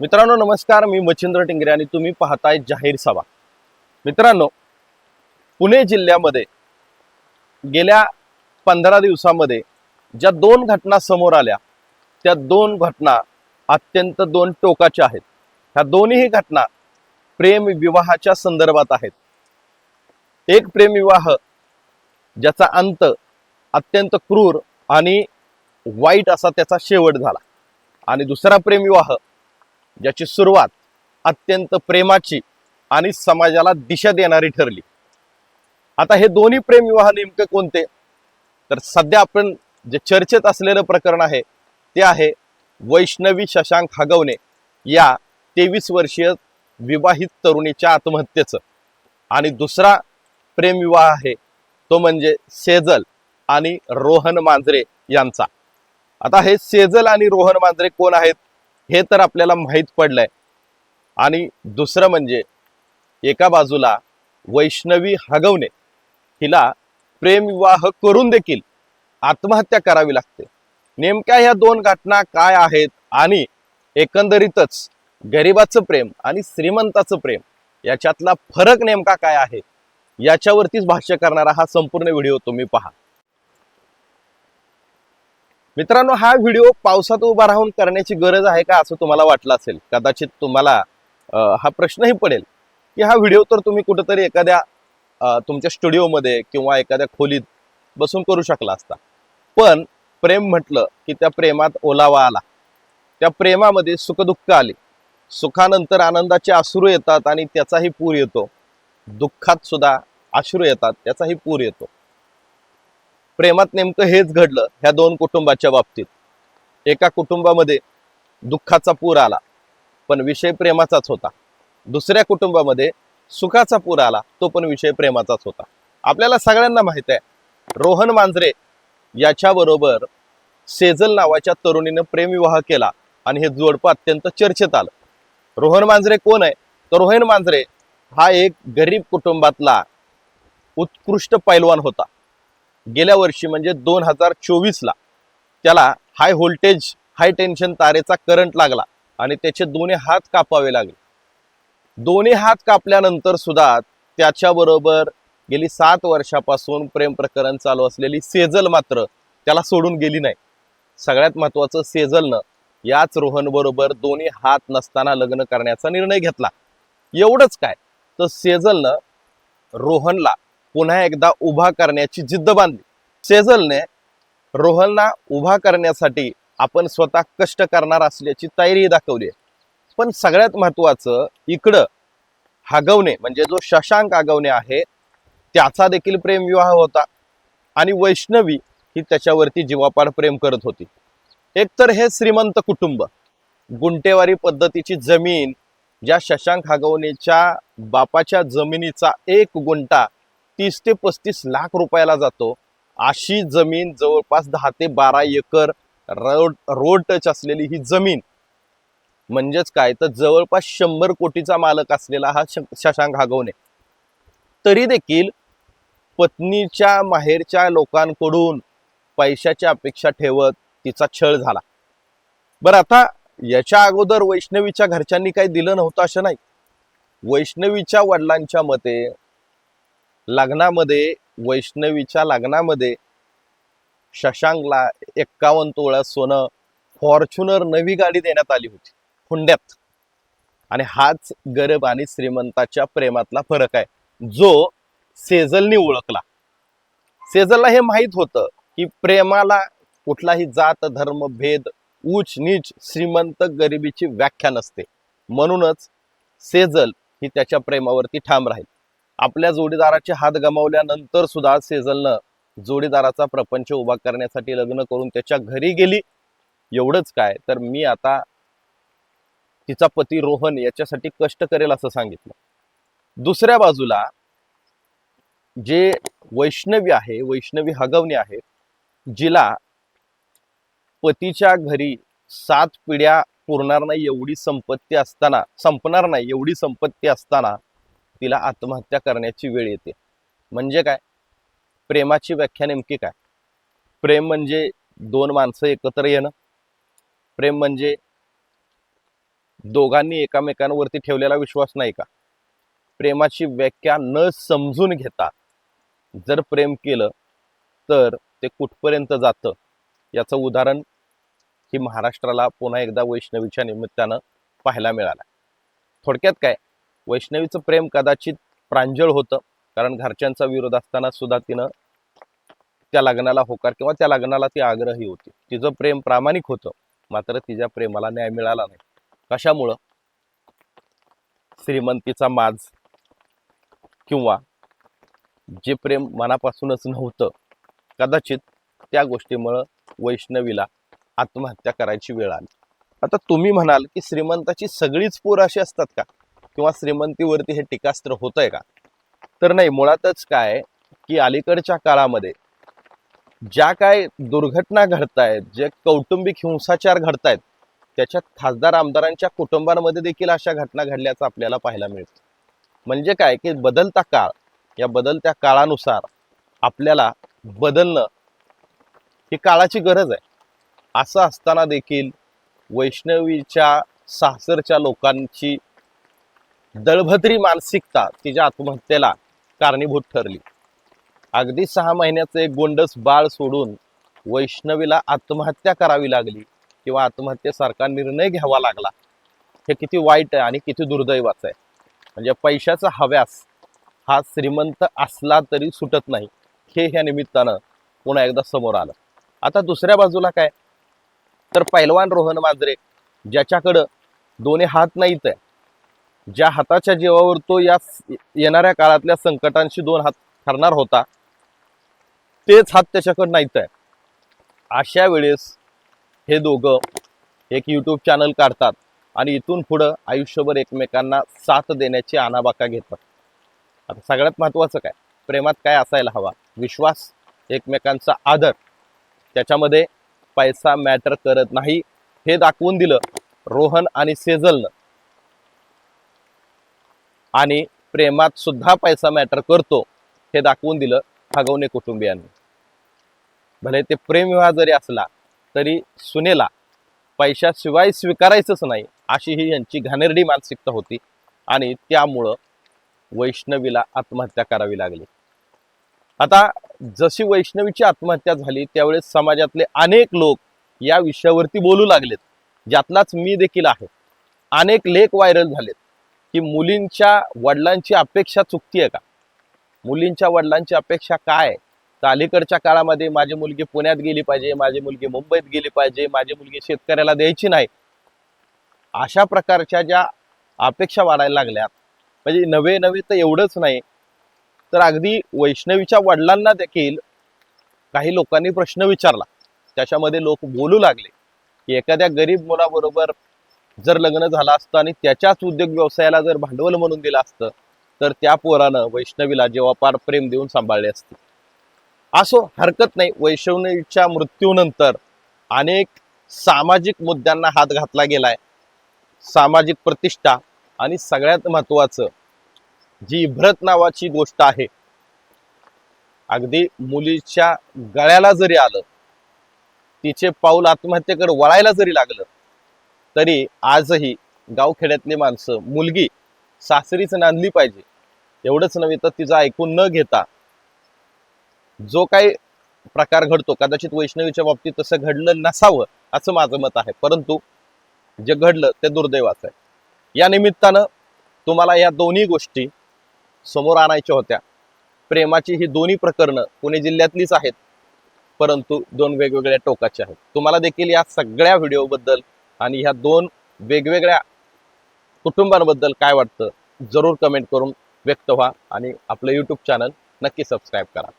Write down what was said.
मित्रांनो नमस्कार. मी मच्छिंद्र टिंगरे आणि तुम्ही पाहताय जाहीर सभा. मित्रांनो पुणे जिल्ह्यामध्ये गेल्या पंधरा दिवसामध्ये ज्या दोन घटना समोर आल्या त्या दोन घटना अत्यंत दोन टोकाच्या आहेत. ह्या दोन्ही घटना प्रेम विवाहाच्या संदर्भात आहेत. एक प्रेमविवाह ज्याचा अंत अत्यंत क्रूर आणि वाईट असा त्याचा शेवट झाला. आणि दुसरा प्रेमविवाह ज्याची सुरुवात अत्यंत प्रेमाची आणि समाजाला दिशा देणारी ठरली. आता हे दोन्ही प्रेमविवाह नेमके कोणते? तर सध्या आपण जे चर्चेत असलेलं प्रकरण आहे ते आहे वैष्णवी शशांक हगवणे या तेवीस वर्षीय विवाहित तरुणीच्या आत्महत्येचं. आणि दुसरा प्रेमविवाह आहे तो म्हणजे सेजल आणि रोहन मांजरे यांचा. आता हे सेजल आणि रोहन मांजरे कोण आहेत? हे तर आपल्याला माहीत पडलंय. आणि दुसरं म्हणजे एका बाजूला वैष्णवी हगवणे. हिला प्रेमविवाह करून देखील आत्महत्या करावी लागते. नेमक्या ह्या दोन घटना काय आहेत? आणि एकंदरीतच गरिबाचं प्रेम आणि श्रीमंताचं प्रेम याच्यातला फरक नेमका काय आहे? याच्यावरतीच भाष्य करणारा हा संपूर्ण व्हिडिओ तुम्ही पहा. मित्रांनो हा व्हिडिओ पावसात उभा राहून करण्याची गरज आहे का असं तुम्हाला वाटलं असेल? कदाचित तुम्हाला हा प्रश्नही पडेल की हा व्हिडिओ तर तुम्ही कुठंतरी एखाद्या तुमच्या स्टुडिओमध्ये किंवा एखाद्या खोलीत बसून करू शकला असता. पण प्रेम म्हटलं की त्या प्रेमात ओलावा आला. त्या प्रेमामध्ये सुखदुःख आले. सुखानंतर आनंदाचे अश्रू येतात आणि त्याचाही पूर येतो. दुःखात सुद्धा अश्रू येतात त्याचाही पूर येतो. प्रेमात नेमकं हेच घडलं ह्या दोन कुटुंबाच्या बाबतीत. एका कुटुंबामध्ये दुःखाचा पूर आला पण विषय प्रेमाचाच होता. दुसऱ्या कुटुंबामध्ये सुखाचा पूर आला तो पण विषय प्रेमाचाच होता. आपल्याला सगळ्यांना माहीत आहे रोहन मांजरे याच्याबरोबर सेजल नावाच्या तरुणीनं प्रेमविवाह केला आणि हे जोडपं अत्यंत चर्चेत आलं. रोहन मांजरे कोण आहे? तर रोहन मांजरे हा एक गरीब कुटुंबातला उत्कृष्ट पैलवान होता. गेल्या वर्षी म्हणजे दोन हजार चोवीसला त्याला हाय व्होल्टेज हाय टेन्शन तारेचा करंट लागला आणि त्याचे दोन्ही हात कापावे लागले. दोन्ही हात कापल्यानंतर सुद्धा त्याच्याबरोबर गेली सात वर्षापासून प्रेम प्रकरण चालू असलेली सेजल मात्र त्याला सोडून गेली नाही. सगळ्यात महत्वाचं सेजलनं याच रोहन बरोबर दोन्ही हात नसताना लग्न करण्याचा निर्णय घेतला. एवढंच काय? तर सेजलनं रोहनला पुन्हा एकदा उभा करण्याची जिद्द बांधली. सेजलने रोहनला उभा करण्यासाठी आपण स्वतः कष्ट करणार असल्याची तयारी दाखवली आहे. पण सगळ्यात महत्वाचं इकडं हागवणे म्हणजे जो शशांक आगवणे आहे त्याचा देखील प्रेमविवाह होता. आणि वैष्णवी ही त्याच्यावरती जीवापाड प्रेम करत होती. एकतर हे श्रीमंत कुटुंब गुंटेवारी पद्धतीची जमीन ज्या शशांक हागवणेच्या बापाच्या जमिनीचा एक गुंटा तीस ते पस्तीस लाख रुपयाला जातो. अशी जमीन जवळपास दहा ते बारा एकर रोड रोड टच असलेली ही जमीन. म्हणजेच काय? तर जवळपास शंभर कोटीचा मालक असलेला हा शशांक हागवणे. तरी देखील पत्नीच्या माहेरच्या लोकांकडून पैशाची अपेक्षा ठेवत तिचा छळ झाला. बरं आता याच्या अगोदर वैष्णवीच्या घरच्यांनी काही दिलं नव्हतं असं नाही. वैष्णवीच्या वडिलांच्या मते लग्नामध्ये वैष्णवीच्या लग्नामध्ये शशांकला एक्कावन्न तोळा सोनं फॉर्च्युनर नवी गाडी देण्यात आली होती हुंड्यात. आणि हाच गरीब आणि श्रीमंताच्या प्रेमातला फरक आहे. जो सेजलनी ओळखला. सेजलला हे माहीत होतं की प्रेमाला कुठलाही जात धर्म भेद उच नीच श्रीमंत गरिबीची व्याख्या नसते. म्हणूनच सेजल ही त्याच्या प्रेमावरती ठाम राहील. आपल्या जोडीदाराचे हात गमावल्यानंतर सुद्धा सेजलनं जोडीदाराचा प्रपंच उभा करण्यासाठी लग्न करून त्याच्या घरी गेली. एवढंच काय? तर मी आता तिचा पती रोहन याच्यासाठी कष्ट करेल असं सांगितलं. दुसऱ्या बाजूला जे वैष्णवी आहे वैष्णवी हगवणी आहे जिला पतीच्या घरी सात पिढ्या पुरणार नाही एवढी संपत्ती असताना संपणार नाही एवढी संपत्ती असताना तिला आत्महत्या करण्याची वेळ येते. म्हणजे काय? प्रेमाची व्याख्या नेमकी काय? प्रेम म्हणजे दोन माणसं एकत्र येणं. प्रेम म्हणजे दोघांनी एकामेकांवरती ठेवलेला विश्वास नाही का? प्रेमाची व्याख्या न समजून घेता जर प्रेम केलं तर ते कुठपर्यंत जातं? याचं उदाहरण ही महाराष्ट्राला पुन्हा एकदा वैष्णवीच्या निमित्तानं पाहायला मिळालं. थोडक्यात काय? वैष्णवीचं प्रेम कदाचित प्रांजळ होतं कारण घरच्यांचा विरोध असताना सुद्धा तिनं त्या लग्नाला होकार किंवा त्या लग्नाला ती आग्रही होती. तिचं प्रेम प्रामाणिक होतं मात्र तिच्या प्रेमाला न्याय मिळाला नाही. कशामुळं? श्रीमंतीचा माज किंवा जे प्रेम मनापासूनच नव्हतं कदाचित त्या गोष्टीमुळं वैष्णवीला आत्महत्या करायची वेळ आली. आता तुम्ही म्हणाल की श्रीमंताची सगळीच पोर अशी असतात का? किंवा श्रीमंतीवरती हे टीकास्त्र होत आहे का? तर नाही मुळातच काय की अलीकडच्या काळामध्ये ज्या काय दुर्घटना घडतायत जे कौटुंबिक हिंसाचार घडतायत त्याच्यात खासदार आमदारांच्या कुटुंबांमध्ये देखील अशा घटना घडल्याचं आपल्याला पाहायला मिळतं. म्हणजे काय की बदलता काळ या बदलत्या काळानुसार आपल्याला बदलणं ही काळाची गरज आहे. असं असताना देखील वैष्णवीच्या सासरच्या लोकांची दळभद्री मानसिकता तिच्या आत्महत्येला कारणीभूत ठरली. अगदी सहा महिन्याचं एक गोंडस बाळ सोडून वैष्णवीला आत्महत्या करावी लागली किंवा आत्महत्येसारखा निर्णय घ्यावा लागला हे किती वाईट आहे आणि किती दुर्दैवाचं आहे. म्हणजे पैशाचा हव्यास हा श्रीमंत असला तरी सुटत नाही हे ह्या निमित्तानं पुन्हा एकदा समोर आलं. आता दुसऱ्या बाजूला काय? तर पैलवान रोहन मांजरे ज्याच्याकडं दोन्ही हात नाहीत आहे ज्या हाताच्या जीवावर तो या येणाऱ्या काळातल्या संकटांशी दोन हात ठरणार होता तेच हात त्याच्याकडे नाहीत आहे. अशा वेळेस हे दोघं एक यूट्यूब चॅनल काढतात आणि इथून पुढं आयुष्यभर एकमेकांना साथ देण्याची आनाबाका घेतात. आता सगळ्यात महत्त्वाचं काय? प्रेमात काय असायला हवा? विश्वास एकमेकांचा आदर. त्याच्यामध्ये पैसा मॅटर करत नाही हे दाखवून दिलं रोहन आणि सेजलनं. आणि प्रेमात सुद्धा पैसा मॅटर करतो हे दाखवून दिलं हगवणे कुटुंबियांनी. भले ते प्रेमविवाह जरी असला तरी सुनेला पैशाशिवाय स्वीकारायचंच नाही अशी ही यांची घाणेरडी मानसिकता होती आणि त्यामुळं वैष्णवीला आत्महत्या करावी लागली. आता जशी वैष्णवीची आत्महत्या झाली त्यावेळेस समाजातले अनेक लोक या विषयावरती बोलू लागलेत. ज्यातलाच मी देखील आहे. अनेक लेख व्हायरल झालेत. की मुलींच्या वडिलांची अपेक्षा चुकती आहे का? मुलींच्या वडिलांची अपेक्षा काय? आहे? तर अलीकडच्या काळामध्ये माझी मुलगी पुण्यात गेली पाहिजे माझी मुलगी मुंबईत गेली पाहिजे माझी मुलगी शेतकऱ्याला द्यायची नाही. अशा प्रकारच्या ज्या अपेक्षा वाढायला लागल्या म्हणजे नवे नवे तर एवढंच नाही तर अगदी वैष्णवीच्या वडिलांना देखील काही लोकांनी प्रश्न विचारला. त्याच्यामध्ये लोक बोलू लागले की एखाद्या गरीब मुलाबरोबर जर लग्न झालं असतं आणि त्याच्याच उद्योग व्यवसायाला जर भांडवल म्हणून दिलं असतं तर त्या पोरानं वैष्णवीला जेव्हा पार प्रेम देऊन सांभाळले असते. असो हरकत नाही. वैष्णवीच्या मृत्यूनंतर अनेक सामाजिक मुद्द्यांना हात घातला गेलाय. सामाजिक प्रतिष्ठा आणि सगळ्यात महत्वाचं जी इभ्रत नावाची गोष्ट आहे. अगदी मुलीच्या गळ्याला जरी आलं तिचे पाऊल आत्महत्येकडे वळायला जरी लागलं तरी आजही गावखेड्यातली माणसं मुलगी सासरीच नांदली पाहिजे. एवढंच नव्हे तर तिचं ऐकून न घेता जो काही प्रकार घडतो कदाचित वैष्णवीच्या बाबतीत तसं घडलं नसावं असं माझं मत आहे. परंतु जे घडलं ते दुर्दैवाचं आहे. या निमित्तानं तुम्हाला या दोन्ही गोष्टी समोर आणायच्या होत्या. प्रेमाची ही दोन्ही प्रकरणं पुणे जिल्ह्यातलीच आहेत परंतु दोन वेगवेगळ्या टोकाचे आहेत. तुम्हाला देखील या सगळ्या व्हिडिओबद्दल आणि ह्या दोन वेगवेगळ्या कुटुंबांबद्दल काय वाटतं जरूर कमेंट करून व्यक्त व्हा आणि आपलं यूट्यूब चॅनल नक्की सबस्क्राईब करा.